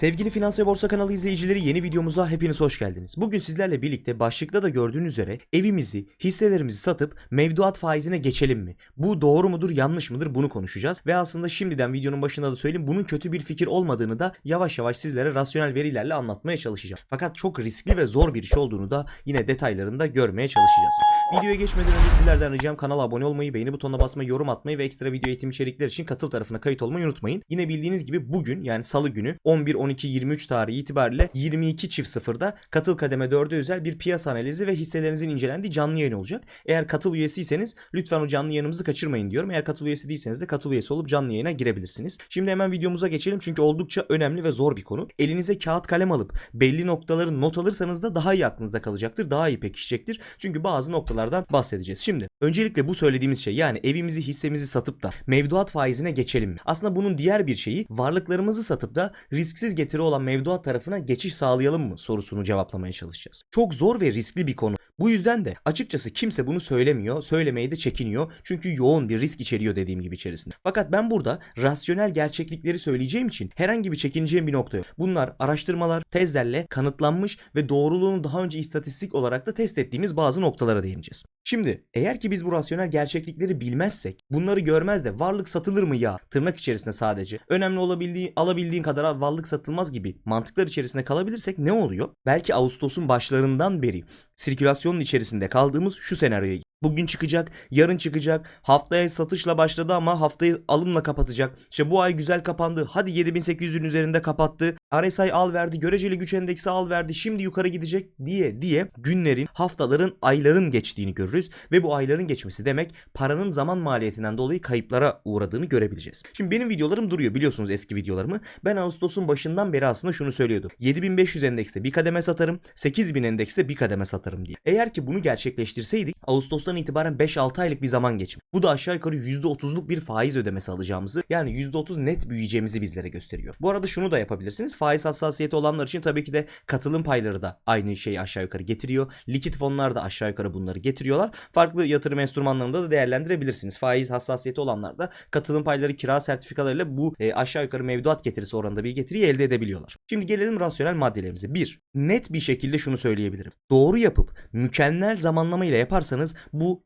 Sevgili Finans ve Borsa kanalı izleyicileri yeni videomuza hepiniz hoş geldiniz. Bugün sizlerle birlikte başlıkta da gördüğünüz üzere evimizi, hisselerimizi satıp mevduat faizine geçelim mi? Bu doğru mudur, yanlış mıdır bunu konuşacağız. Ve aslında şimdiden videonun başında da söyleyeyim bunun kötü bir fikir olmadığını da yavaş yavaş sizlere rasyonel verilerle anlatmaya çalışacağım. Fakat çok riskli ve zor bir iş olduğunu da yine detaylarında görmeye çalışacağız. Videoya geçmeden önce sizlerden ricam kanala abone olmayı, beğeni butonuna basmayı, yorum atmayı ve ekstra video eğitim içerikler için katıl tarafına kayıt olmayı unutmayın. Yine bildiğiniz gibi bugün yani salı günü 11-12-23 tarihi itibariyle 22 çift sıfırda katıl kademe 4'e özel bir piyasa analizi ve hisselerinizin incelendiği canlı yayın olacak. Eğer katıl üyesiyseniz lütfen o canlı yayınımızı kaçırmayın diyorum. Eğer katıl üyesi değilseniz de katıl üyesi olup canlı yayına girebilirsiniz. Şimdi hemen videomuza geçelim çünkü oldukça önemli ve zor bir konu. Elinize kağıt kalem alıp belli noktaları not alırsanız da daha iyi aklınızda kalacaktır. Daha iyi pekişecektir. Çünkü bazı noktalardan bahsedeceğiz. Şimdi öncelikle bu söylediğimiz şey yani evimizi hissemizi satıp da mevduat faizine geçelim mi? Aslında bunun diğer bir şeyi varlıklarımızı satıp da risksiz getiri olan mevduat tarafına geçiş sağlayalım mı sorusunu cevaplamaya çalışacağız. Çok zor ve riskli bir konu. Bu yüzden de açıkçası kimse bunu söylemiyor, söylemeye de çekiniyor. Çünkü yoğun bir risk içeriyor dediğim gibi içerisinde. Fakat ben burada rasyonel gerçeklikleri söyleyeceğim için herhangi bir çekineceğim bir nokta yok. Bunlar araştırmalar, tezlerle kanıtlanmış ve doğruluğunu daha önce istatistik olarak da test ettiğimiz bazı noktalara değineceğiz. Şimdi eğer ki biz bu rasyonel gerçeklikleri bilmezsek, bunları görmez de varlık satılır mı ya tırnak içerisinde sadece önemli olabildiği alabildiğin kadar varlık satılmaz gibi mantıklar içerisinde kalabilirsek ne oluyor? Belki Ağustos'un başlarından beri sirkülasyonun içerisinde kaldığımız şu senaryoya Bugün çıkacak, yarın çıkacak. Haftaya satışla başladı ama haftayı alımla kapatacak. İşte bu ay güzel kapandı. Hadi 7800'ün üzerinde kapattı. RSI al verdi, göreceli güç endeksi al verdi. Şimdi yukarı gidecek diye diye günlerin, haftaların, ayların geçtiğini görürüz ve bu ayların geçmesi demek paranın zaman maliyetinden dolayı kayıplara uğradığını görebileceğiz. Şimdi benim videolarım duruyor biliyorsunuz eski videolarımı. Ben Ağustos'un başından beri aslında şunu söylüyordum. 7500 endekste bir kademe satarım, 8000 endekste bir kademe satarım diye. Eğer ki bunu gerçekleştirseydik Ağustos'tan itibaren 5-6 aylık bir zaman geçmiş. Bu da aşağı yukarı %30'luk bir faiz ödemesi alacağımızı yani %30 net büyüyeceğimizi bizlere gösteriyor. Bu arada şunu da yapabilirsiniz. Faiz hassasiyeti olanlar için tabii ki de katılım payları da aynı şeyi aşağı yukarı getiriyor. Likit fonlar da aşağı yukarı bunları getiriyorlar. Farklı yatırım enstrümanlarında da değerlendirebilirsiniz. Faiz hassasiyeti olanlar da katılım payları kira sertifikalarıyla bu e, aşağı yukarı mevduat getirisi oranında bir getiriyi elde edebiliyorlar. Şimdi gelelim rasyonel maddelerimize. Bir, net bir şekilde şunu söyleyebilirim. Doğru yapıp mükemmel zamanlama ile yaparsanız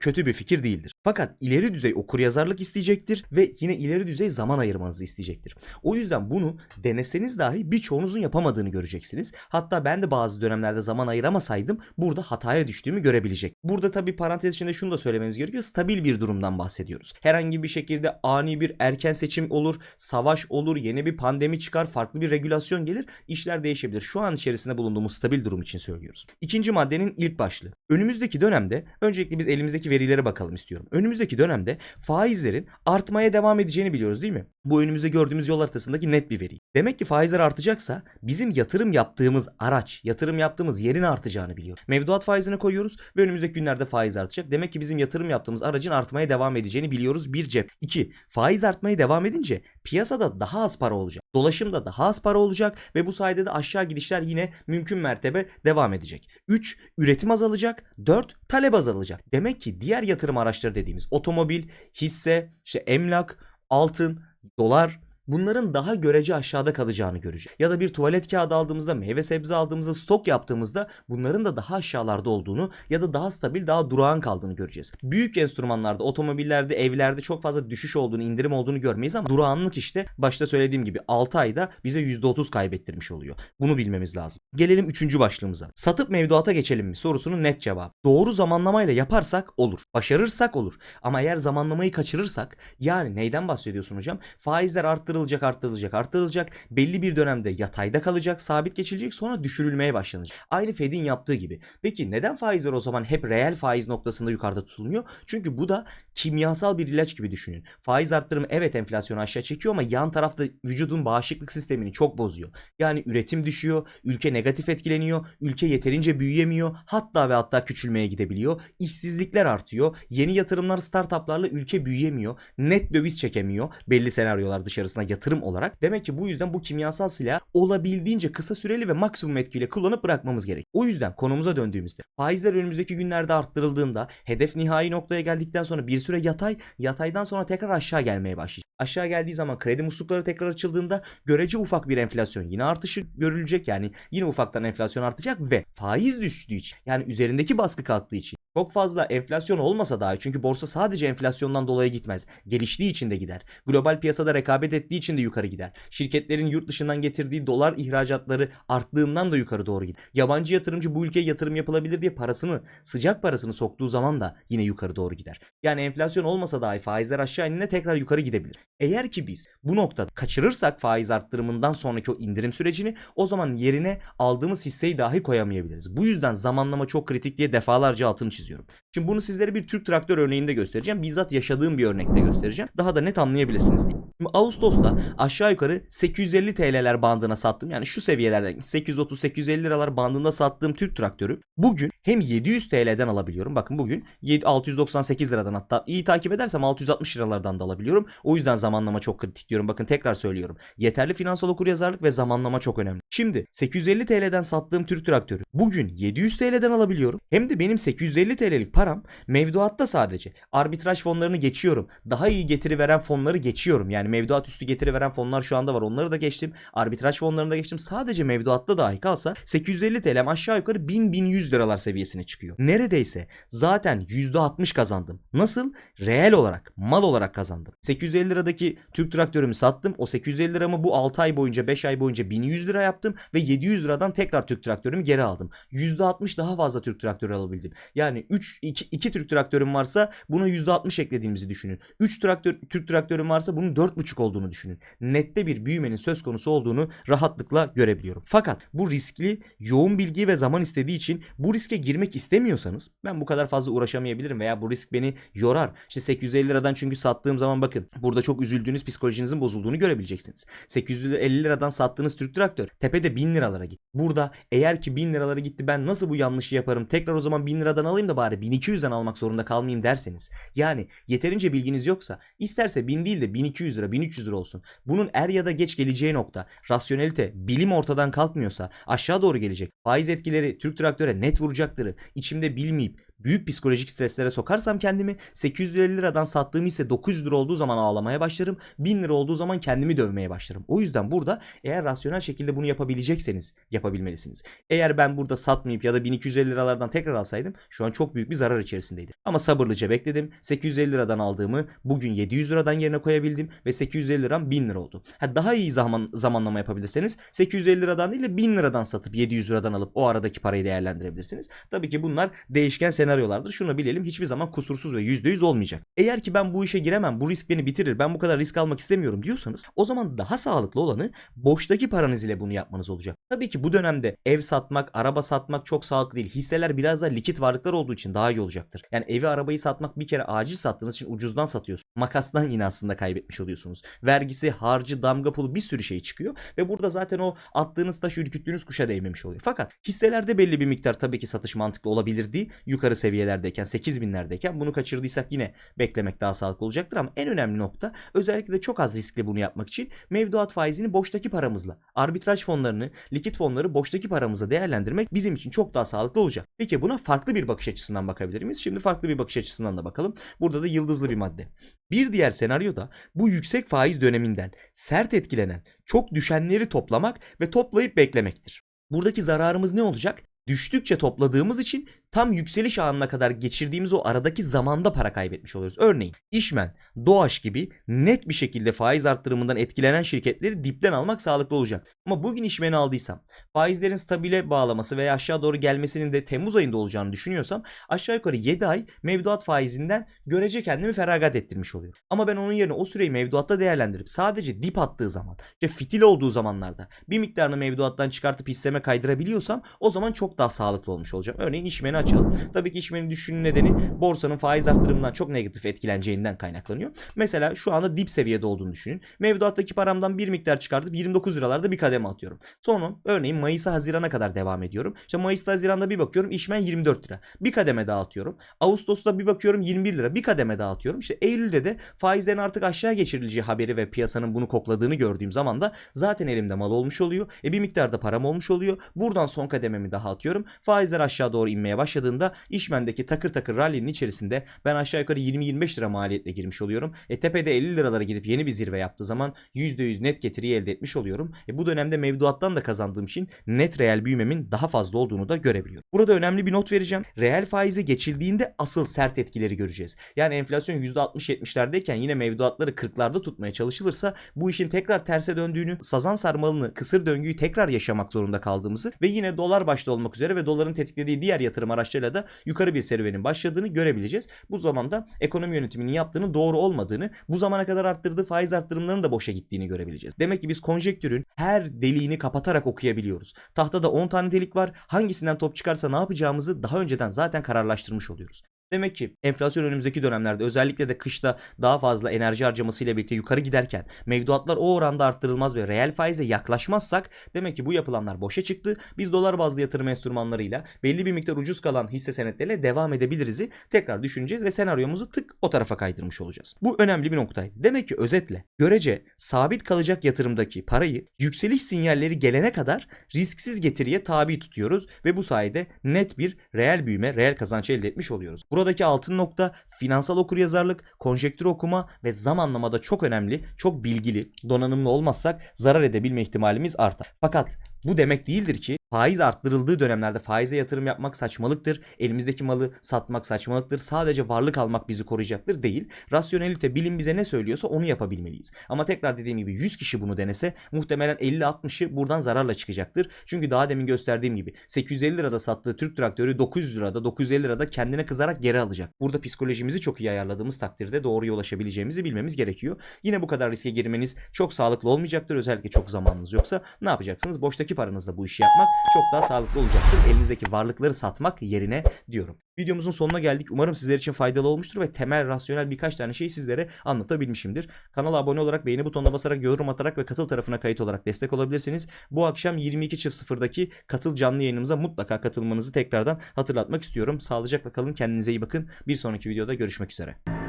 kötü bir fikir değildir. Fakat ileri düzey okuryazarlık isteyecektir ve yine ileri düzey zaman ayırmanızı isteyecektir. O yüzden bunu deneseniz dahi birçoğunuzun yapamadığını göreceksiniz. Hatta ben de bazı dönemlerde zaman ayıramasaydım burada hataya düştüğümü görebilecek. Burada tabi parantez içinde şunu da söylememiz gerekiyor. Stabil bir durumdan bahsediyoruz. Herhangi bir şekilde ani bir erken seçim olur, savaş olur, yeni bir pandemi çıkar, farklı bir regülasyon gelir, işler değişebilir. Şu an içerisinde bulunduğumuz stabil durum için söylüyoruz. İkinci maddenin ilk başlığı. Önümüzdeki dönemde öncelikle biz elimizdeki verilere bakalım istiyorum. Önümüzdeki dönemde faizlerin artmaya devam edeceğini biliyoruz değil mi? Bu önümüzde gördüğümüz yol haritasındaki net bir veri. Demek ki faizler artacaksa bizim yatırım yaptığımız araç, yatırım yaptığımız yerin artacağını biliyor. Mevduat faizine koyuyoruz ve önümüzdeki günlerde faiz artacak. Demek ki bizim yatırım yaptığımız aracın artmaya devam edeceğini biliyoruz bir cep. İki, faiz artmaya devam edince piyasada daha az para olacak. Dolaşımda daha az para olacak ve bu sayede de aşağı gidişler yine mümkün mertebe devam edecek. 3. Üretim azalacak. 4. Talep azalacak. Demek ki diğer yatırım araçları dediğimiz otomobil, hisse, işte emlak, altın, dolar bunların daha görece aşağıda kalacağını göreceğiz. Ya da bir tuvalet kağıdı aldığımızda, meyve sebze aldığımızda, stok yaptığımızda bunların da daha aşağılarda olduğunu ya da daha stabil, daha durağan kaldığını göreceğiz. Büyük enstrümanlarda, otomobillerde, evlerde çok fazla düşüş olduğunu, indirim olduğunu görmeyiz ama durağanlık işte başta söylediğim gibi 6 ayda bize %30 kaybettirmiş oluyor. Bunu bilmemiz lazım. Gelelim 3. başlığımıza. Satıp mevduata geçelim mi sorusunun net cevabı. Doğru zamanlamayla yaparsak olur. Başarırsak olur. Ama eğer zamanlamayı kaçırırsak yani neyden bahsediyorsun hocam? Faizler arttırılacak, arttırılacak, arttırılacak. Belli bir dönemde yatayda kalacak, sabit geçilecek sonra düşürülmeye başlanacak. Aynı Fed'in yaptığı gibi. Peki neden faizler o zaman hep reel faiz noktasında yukarıda tutulmuyor? Çünkü bu da kimyasal bir ilaç gibi düşünün. Faiz arttırımı evet enflasyonu aşağı çekiyor ama yan tarafta vücudun bağışıklık sistemini çok bozuyor. Yani üretim düşüyor, ülke negatif etkileniyor, ülke yeterince büyüyemiyor, hatta ve hatta küçülmeye gidebiliyor. İşsizlikler artıyor, yeni yatırımlar startuplarla ülke büyüyemiyor, net döviz çekemiyor belli senaryolar dışarısına yatırım olarak. Demek ki bu yüzden bu kimyasal silah olabildiğince kısa süreli ve maksimum etkiyle kullanıp bırakmamız gerek. O yüzden konumuza döndüğümüzde faizler önümüzdeki günlerde arttırıldığında hedef nihai noktaya geldikten sonra bir süre yatay, yataydan sonra tekrar aşağı gelmeye başlayacak. Aşağı geldiği zaman kredi muslukları tekrar açıldığında görece ufak bir enflasyon yine artışı görülecek. Yani yine ufaktan enflasyon artacak ve faiz düştüğü için yani üzerindeki baskı kalktığı için çok fazla enflasyon olmasa dahi çünkü borsa sadece enflasyondan dolayı gitmez. Geliştiği için de gider. Global piyasada rekabet ettiği için de yukarı gider. Şirketlerin yurt dışından getirdiği dolar ihracatları arttığından da yukarı doğru gider. Yabancı yatırımcı bu ülkeye yatırım yapılabilir diye parasını, sıcak parasını soktuğu zaman da yine yukarı doğru gider. Yani enflasyon olmasa dahi faizler aşağı indiğinde tekrar yukarı gidebilir. Eğer ki biz bu noktada kaçırırsak faiz arttırımından sonraki o indirim sürecini o zaman yerine aldığımız hisseyi dahi koyamayabiliriz. Bu yüzden zamanlama çok kritik diye defalarca altını çiziyorum. Şimdi bunu sizlere bir Türk traktör örneğinde göstereceğim. Bizzat yaşadığım bir örnekte göstereceğim. Daha da net anlayabilirsiniz diye. Şimdi Ağustos'ta aşağı yukarı 850 TL'ler bandına sattım. Yani şu seviyelerde 830-850 liralar bandında sattığım Türk traktörü bugün hem 700 TL'den alabiliyorum. Bakın bugün 7 698 liradan hatta iyi takip edersem 660 liralardan da alabiliyorum. O yüzden zamanlama çok kritik diyorum. Bakın tekrar söylüyorum. Yeterli finansal okuryazarlık ve zamanlama çok önemli. Şimdi 850 TL'den sattığım Türk traktörü bugün 700 TL'den alabiliyorum. Hem de benim 850 TL'lik param mevduatta sadece. Arbitraj fonlarını geçiyorum. Daha iyi getiri veren fonları geçiyorum. Yani mevduat üstü getiri veren fonlar şu anda var. Onları da geçtim. Arbitraj fonlarını da geçtim. Sadece mevduatta dahi kalsa 850 TL'm aşağı yukarı 1000-1100 liralar seviyesine çıkıyor. Neredeyse zaten %60 kazandım. Nasıl? Reel olarak, mal olarak kazandım. 850 liradaki Türk traktörümü sattım. O 850 liramı bu 6 ay boyunca 5 ay boyunca 1100 lira yaptım ve 700 liradan tekrar Türk traktörümü geri aldım. %60 daha fazla Türk traktörü alabildim. Yani 3 2, 2 Türk traktörüm varsa buna %60 eklediğimizi düşünün. 3 traktör Türk traktörüm varsa bunun 4,5 olduğunu düşünün. Nette bir büyümenin söz konusu olduğunu rahatlıkla görebiliyorum. Fakat bu riskli, yoğun bilgi ve zaman istediği için bu riske girmek istemiyorsanız ben bu kadar fazla uğraşamayabilirim veya bu risk beni yorar. İşte 850 liradan çünkü sattığım zaman bakın burada çok üzüldüğünüz psikolojinizin bozulduğunu görebileceksiniz. 850 liradan sattığınız Türk traktör tepede 1000 liralara gitti. Burada eğer ki 1000 liralara gitti ben nasıl bu yanlışı yaparım tekrar o zaman 1000 liradan alayım da bari 1200'den almak zorunda kalmayayım derseniz. Yani yeterince bilginiz yoksa isterse 1000 değil de 1200 lira 1300 lira olsun. Bunun er ya da geç geleceği nokta. Rasyonelite bilim ortadan kalkmıyorsa aşağı doğru gelecek. Faiz etkileri Türk traktöre net vuracaktırı içimde bilmeyip büyük psikolojik streslere sokarsam kendimi 850 liradan sattığım ise 900 lira olduğu zaman ağlamaya başlarım. 1000 lira olduğu zaman kendimi dövmeye başlarım. O yüzden burada eğer rasyonel şekilde bunu yapabilecekseniz yapabilmelisiniz. Eğer ben burada satmayıp ya da 1250 liralardan tekrar alsaydım şu an çok büyük bir zarar içerisindeydim. Ama sabırlıca bekledim. 850 liradan aldığımı bugün 700 liradan yerine koyabildim ve 850 liram 1000 lira oldu. Ha, daha iyi zaman zamanlama yapabilirseniz 850 liradan değil de 1000 liradan satıp 700 liradan alıp o aradaki parayı değerlendirebilirsiniz. Tabii ki bunlar değişken senaryolardır. Şunu bilelim hiçbir zaman kusursuz ve %100 olmayacak. Eğer ki ben bu işe giremem, bu risk beni bitirir, ben bu kadar risk almak istemiyorum diyorsanız o zaman daha sağlıklı olanı boştaki paranız ile bunu yapmanız olacak. Tabii ki bu dönemde ev satmak, araba satmak çok sağlıklı değil. Hisseler biraz daha likit varlıklar olduğu için daha iyi olacaktır. Yani evi arabayı satmak bir kere acil sattığınız için ucuzdan satıyorsunuz. Makastan yine aslında kaybetmiş oluyorsunuz. Vergisi, harcı, damga pulu bir sürü şey çıkıyor ve burada zaten o attığınız taş ürküttüğünüz kuşa değmemiş oluyor. Fakat hisselerde belli bir miktar tabii ki satış mantıklı olabilirdi. Yukarı seviyelerdeyken 8000'lerdeyken bunu kaçırdıysak yine beklemek daha sağlıklı olacaktır ama en önemli nokta özellikle de çok az riskle bunu yapmak için mevduat faizini boştaki paramızla, arbitraj fonlarını, likit fonları boştaki paramızla değerlendirmek bizim için çok daha sağlıklı olacak. Peki buna farklı bir bakış açısından bakabilir miyiz? Şimdi farklı bir bakış açısından da bakalım. Burada da yıldızlı bir madde. Bir diğer senaryoda bu yüksek faiz döneminden sert etkilenen, çok düşenleri toplamak ve toplayıp beklemektir. Buradaki zararımız ne olacak? Düştükçe topladığımız için tam yükseliş anına kadar geçirdiğimiz o aradaki zamanda para kaybetmiş oluyoruz. Örneğin İşmen, Doğaş gibi net bir şekilde faiz arttırımından etkilenen şirketleri dipten almak sağlıklı olacak. Ama bugün İşmen'i aldıysam, faizlerin stabile bağlaması veya aşağı doğru gelmesinin de Temmuz ayında olacağını düşünüyorsam aşağı yukarı 7 ay mevduat faizinden görece kendimi feragat ettirmiş oluyorum. Ama ben onun yerine o süreyi mevduatta değerlendirip sadece dip attığı zaman, işte fitil olduğu zamanlarda bir miktarını mevduattan çıkartıp hisseme kaydırabiliyorsam o zaman çok daha sağlıklı olmuş olacağım. Örneğin İşmen'i açalım. Tabii ki işmenin düşüşünün nedeni borsanın faiz arttırımından çok negatif etkileneceğinden kaynaklanıyor. Mesela şu anda dip seviyede olduğunu düşünün. Mevduattaki paramdan bir miktar çıkartıp 29 liralarda bir kademe atıyorum. Sonra örneğin Mayıs'a Haziran'a kadar devam ediyorum. İşte Mayıs'ta Haziran'da bir bakıyorum işmen 24 lira. Bir kademe daha atıyorum. Ağustos'ta bir bakıyorum 21 lira. Bir kademe daha atıyorum. İşte Eylül'de de faizlerin artık aşağı geçirileceği haberi ve piyasanın bunu kokladığını gördüğüm zaman da zaten elimde mal olmuş oluyor. E bir miktarda param olmuş oluyor. Buradan son kadememi daha atıyorum. Faizler aşağı doğru inmeye başladığında işmendeki takır takır rally'nin içerisinde ben aşağı yukarı 20-25 lira maliyetle girmiş oluyorum. E tepede 50 liralara gidip yeni bir zirve yaptığı zaman %100 net getiriyi elde etmiş oluyorum. E bu dönemde mevduattan da kazandığım için net reel büyümemin daha fazla olduğunu da görebiliyorum. Burada önemli bir not vereceğim. Reel faize geçildiğinde asıl sert etkileri göreceğiz. Yani enflasyon %60-70'lerdeyken yine mevduatları 40'larda tutmaya çalışılırsa bu işin tekrar terse döndüğünü, sazan sarmalını, kısır döngüyü tekrar yaşamak zorunda kaldığımızı ve yine dolar başta olmak üzere ve doların tetiklediği diğer yatırım araçlarıyla da yukarı bir serüvenin başladığını görebileceğiz. Bu zamanda ekonomi yönetiminin yaptığının doğru olmadığını, bu zamana kadar arttırdığı faiz arttırımlarının da boşa gittiğini görebileceğiz. Demek ki biz konjektürün her deliğini kapatarak okuyabiliyoruz. Tahtada 10 tane delik var. Hangisinden top çıkarsa ne yapacağımızı daha önceden zaten kararlaştırmış oluyoruz. Demek ki enflasyon önümüzdeki dönemlerde özellikle de kışta daha fazla enerji harcamasıyla birlikte yukarı giderken mevduatlar o oranda arttırılmaz ve reel faize yaklaşmazsak demek ki bu yapılanlar boşa çıktı. Biz dolar bazlı yatırım enstrümanlarıyla belli bir miktar ucuz kalan hisse senetleriyle devam edebiliriz'i tekrar düşüneceğiz ve senaryomuzu tık o tarafa kaydırmış olacağız. Bu önemli bir noktaydı. Demek ki özetle görece sabit kalacak yatırımdaki parayı yükseliş sinyalleri gelene kadar risksiz getiriye tabi tutuyoruz ve bu sayede net bir reel büyüme, reel kazanç elde etmiş oluyoruz. Buradaki altın nokta finansal okuryazarlık, konjektür okuma ve zamanlamada çok önemli, çok bilgili, donanımlı olmazsak zarar edebilme ihtimalimiz artar. Fakat bu demek değildir ki faiz arttırıldığı dönemlerde faize yatırım yapmak saçmalıktır. Elimizdeki malı satmak saçmalıktır. Sadece varlık almak bizi koruyacaktır değil. Rasyonelite bilim bize ne söylüyorsa onu yapabilmeliyiz. Ama tekrar dediğim gibi 100 kişi bunu denese muhtemelen 50-60'ı buradan zararla çıkacaktır. Çünkü daha demin gösterdiğim gibi 850 lirada sattığı Türk traktörü 900 lirada 950 lirada kendine kızarak geri alacak. Burada psikolojimizi çok iyi ayarladığımız takdirde doğruya ulaşabileceğimizi bilmemiz gerekiyor. Yine bu kadar riske girmeniz çok sağlıklı olmayacaktır. Özellikle çok zamanınız yoksa ne yapacaksınız? Boştaki paranızla bu işi yapmak çok daha sağlıklı olacaktır. Elinizdeki varlıkları satmak yerine diyorum. Videomuzun sonuna geldik. Umarım sizler için faydalı olmuştur ve temel rasyonel birkaç tane şeyi sizlere anlatabilmişimdir. Kanala abone olarak, beğeni butonuna basarak, yorum atarak ve katıl tarafına kayıt olarak destek olabilirsiniz. Bu akşam 22.00'daki katıl canlı yayınımıza mutlaka katılmanızı tekrardan hatırlatmak istiyorum. Sağlıcakla kalın, kendinize iyi bakın. Bir sonraki videoda görüşmek üzere.